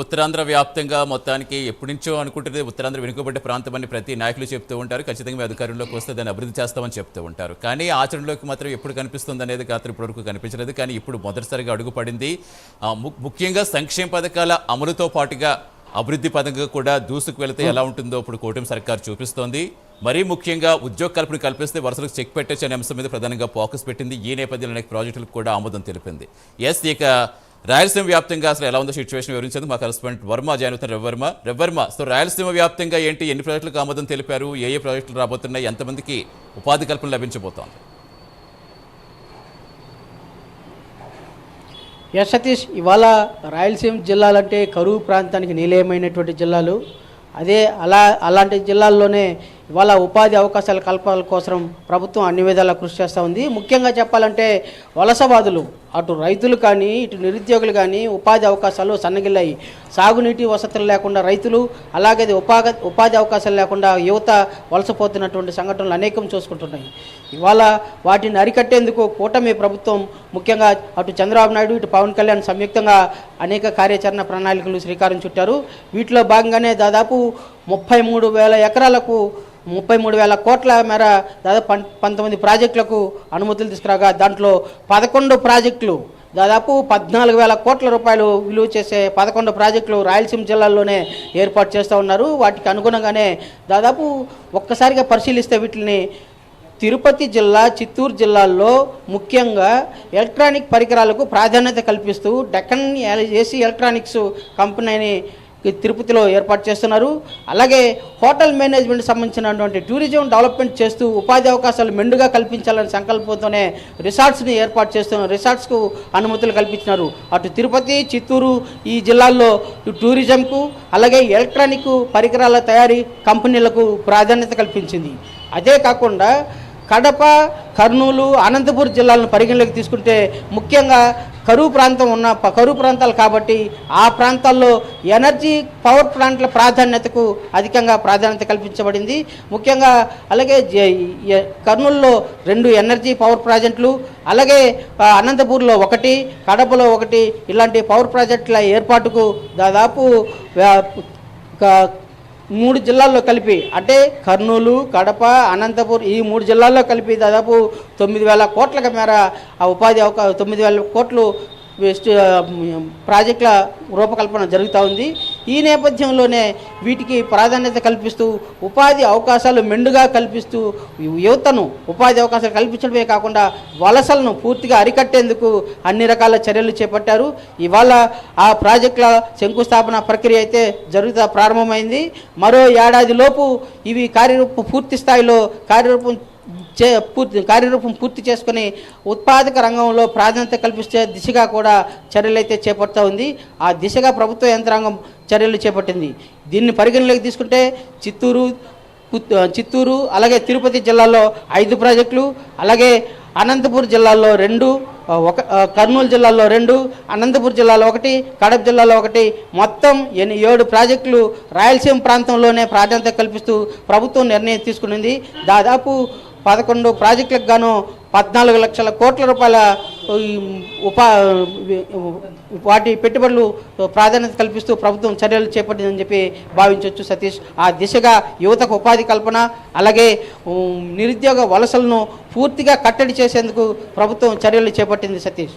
ఉత్తరాంధ్ర వ్యాప్తంగా మొత్తానికి ఎప్పటి నుంచో అనుకుంటుంది ఉత్తరాంధ్ర వెనుకబడ్డ ప్రాంతం అని ప్రతి నాయకులు చెప్తూ ఉంటారు. ఖచ్చితంగా మీ అధికారంలోకి వస్తే దాన్ని అభివృద్ధి చేస్తామని చెప్తూ ఉంటారు. కానీ ఆచరణలోకి మాత్రం ఎప్పుడు కనిపిస్తుంది అనేది మాత్రం ఇప్పటివరకు కనిపించలేదు. కానీ ఇప్పుడు మొదటిసారిగా అడుగుపడింది ము- ముఖ్యంగా సంక్షేమ పథకాల అమలుతో పాటుగా అభివృద్ధి పథకంగా కూడా దూసుకు వెళితే ఎలా ఉంటుందో ఇప్పుడు కూటమి సర్కార్ చూపిస్తోంది. మరీ ముఖ్యంగా ఉద్యోగ కల్పన కల్పిస్తే వరుసలకు చెక్ పెట్టచ్చు అనే అంశం మీద ప్రధానంగా ఫోకస్ పెట్టింది. ఈ నేపథ్యంలో అనేక ప్రాజెక్టులకు కూడా ఆమోదం తెలిపింది. ఎస్ ఇక రాయలసీమ వ్యాప్తంగా అసలు ఎలా ఉందో సిచ్యువేషన్ వివరించేందుకు మా కరెస్పాండెంట్ వర్మ జాయిన్ అవుతున్న రవివర్మ రవివర్మ సో రాయలసీమ వ్యాప్తంగా ఏంటి? ఎన్ని ప్రాజెక్టులకు ఆమోదం తెలిపారు? ఏ ఏ ప్రాజెక్టులు రాబోతున్నాయి? ఎంతమందికి ఉపాధి కల్పన లభించబోతోంది? ఎస్ సతీష్ ఇవాళ రాయలసీమ జిల్లాలంటే కరువు ప్రాంతానికి నిలయమైనటువంటి జిల్లాలు. అదే అలా అలాంటి జిల్లాల్లోనే ఇవాళ ఉపాధి అవకాశాల కల్పన కోసం ప్రభుత్వం అన్ని విధాలా కృషి చేస్తూ ఉంది. ముఖ్యంగా చెప్పాలంటే వలసవాదులు అటు రైతులు కానీ ఇటు నిరుద్యోగులు కానీ ఉపాధి అవకాశాలు సన్నగిల్లాయి. సాగునీటి వసతులు లేకుండా రైతులు అలాగే ఉపాధి ఉపాధి అవకాశాలు లేకుండా యువత వలసపోతున్నటువంటి సంఘటనలు అనేకం చూసుకుంటున్నాయి. ఇవాళ వాటిని అరికట్టేందుకు కూటమి ప్రభుత్వం ముఖ్యంగా అటు చంద్రబాబు నాయుడు ఇటు పవన్ కళ్యాణ్ సంయుక్తంగా అనేక కార్యాచరణ ప్రణాళికలు శ్రీకారం చుట్టారు. వీటిలో భాగంగానే దాదాపు ముప్పై మూడు వేల ఎకరాలకు ముప్పై మూడు వేల కోట్ల మేర దాదాపు పం పంతొమ్మిది ప్రాజెక్టులకు అనుమతులు తీసుకురాగా దాంట్లో పదకొండు ప్రాజెక్టులు దాదాపు పద్నాలుగు వేల కోట్ల రూపాయలు విలువ చేసే పదకొండు ప్రాజెక్టులు రాయలసీమ జిల్లాల్లోనే ఏర్పాటు చేస్తూ ఉన్నారు. వాటికి అనుగుణంగానే దాదాపు ఒక్కసారిగా పరిశీలిస్తే వీటిని తిరుపతి జిల్లా చిత్తూరు జిల్లాల్లో ముఖ్యంగా ఎలక్ట్రానిక్ పరికరాలకు ప్రాధాన్యత కల్పిస్తూ డెక్కన్ ఏసీ ఎలక్ట్రానిక్స్ కంపెనీని తిరుపతిలో ఏర్పాటు చేస్తున్నారు. అలాగే హోటల్ మేనేజ్మెంట్ సంబంధించినటువంటి టూరిజం డెవలప్మెంట్ చేస్తూ ఉపాధి అవకాశాలు మెండుగా కల్పించాలనే సంకల్పంతోనే రిసార్ట్స్ని ఏర్పాటు చేస్తున్నారు రిసార్ట్స్కు అనుమతులు కల్పించినారు. అటు తిరుపతి చిత్తూరు ఈ జిల్లాల్లో టూరిజంకు అలాగే ఎలక్ట్రానిక్ పరికరాల తయారీ కంపెనీలకు ప్రాధాన్యత కల్పించింది. అదే కాకుండా కడప కర్నూలు అనంతపూర్ జిల్లాలను పరిగణలోకి తీసుకుంటే ముఖ్యంగా కరువు ప్రాంతం ఉన్న కరువు ప్రాంతాలు కాబట్టి ఆ ప్రాంతాల్లో ఎనర్జీ పవర్ ప్లాంట్ల ప్రాధాన్యతకు అధికంగా ప్రాధాన్యత కల్పించబడింది. ముఖ్యంగా అలాగే జ- కర్నూలులో రెండు ఎనర్జీ పవర్ ప్రాజెక్టులు అలాగే అనంతపూర్లో ఒకటి కడపలో ఒకటి ఇలాంటి పవర్ ప్రాజెక్టుల ఏర్పాటుకు దాదాపు మూడు జిల్లాల్లో కలిపి అంటే కర్నూలు కడప అనంతపూర్ ఈ మూడు జిల్లాల్లో కలిపి దాదాపు తొమ్మిది వేల కోట్ల మేర ఆ ఉపాధి అవకా తొమ్మిది వేల కోట్లు వేస్ట్ ప్రాజెక్టుల రూపకల్పన జరుగుతూ ఉంది. ఈ నేపథ్యంలోనే వీటికి ప్రాధాన్యత కల్పిస్తూ ఉపాధి అవకాశాలు మెండుగా కల్పిస్తూ యువతను ఉపాధి అవకాశాలు కల్పించడమే కాకుండా వలసలను పూర్తిగా అరికట్టేందుకు అన్ని రకాల చర్యలు చేపట్టారు. ఇవాళ ఆ ప్రాజెక్టుల శంకుస్థాపన ప్రక్రియ అయితే జరుగుతా ప్రారంభమైంది. మరో ఏడాది లోపు ఇవి కార్యరూపం పూర్తి స్థాయిలో కార్యరూపం చే పూర్తి కార్యరూపం పూర్తి చేసుకుని ఉత్పాదక రంగంలో ప్రాధాన్యత కల్పించే దిశగా కూడా చర్యలైతే చేపడుతూ ఉంది. ఆ దిశగా ప్రభుత్వ యంత్రాంగం చర్యలు చేపట్టింది. దీన్ని పరిగణలోకి తీసుకుంటే చిత్తూరు చిత్తూరు అలాగే తిరుపతి జిల్లాలో ఐదు ప్రాజెక్టులు అలాగే అనంతపూర్ జిల్లాలో రెండు ఒక కర్నూలు జిల్లాలో రెండు అనంతపూర్ జిల్లాలో ఒకటి కడప జిల్లాలో ఒకటి మొత్తం ఎన్ని ఏడు ప్రాజెక్టులు రాయలసీమ ప్రాంతంలోనే ప్రాధాన్యత కల్పిస్తూ ప్రభుత్వం నిర్ణయం తీసుకునింది. దాదాపు పదకొండు ప్రాజెక్టులకు గాను పద్నాలుగు లక్షల కోట్ల రూపాయల ఉపా వాటి పెట్టుబడులు ప్రాధాన్యత కల్పిస్తూ ప్రభుత్వం చర్యలు చేపట్టిందని చెప్పి భావించవచ్చు సతీష్. ఆ దిశగా యువతకు ఉపాధి కల్పన అలాగే నిరుద్యోగ వలసలను పూర్తిగా కట్టడి చేసేందుకు ప్రభుత్వం చర్యలు చేపట్టింది సతీష్.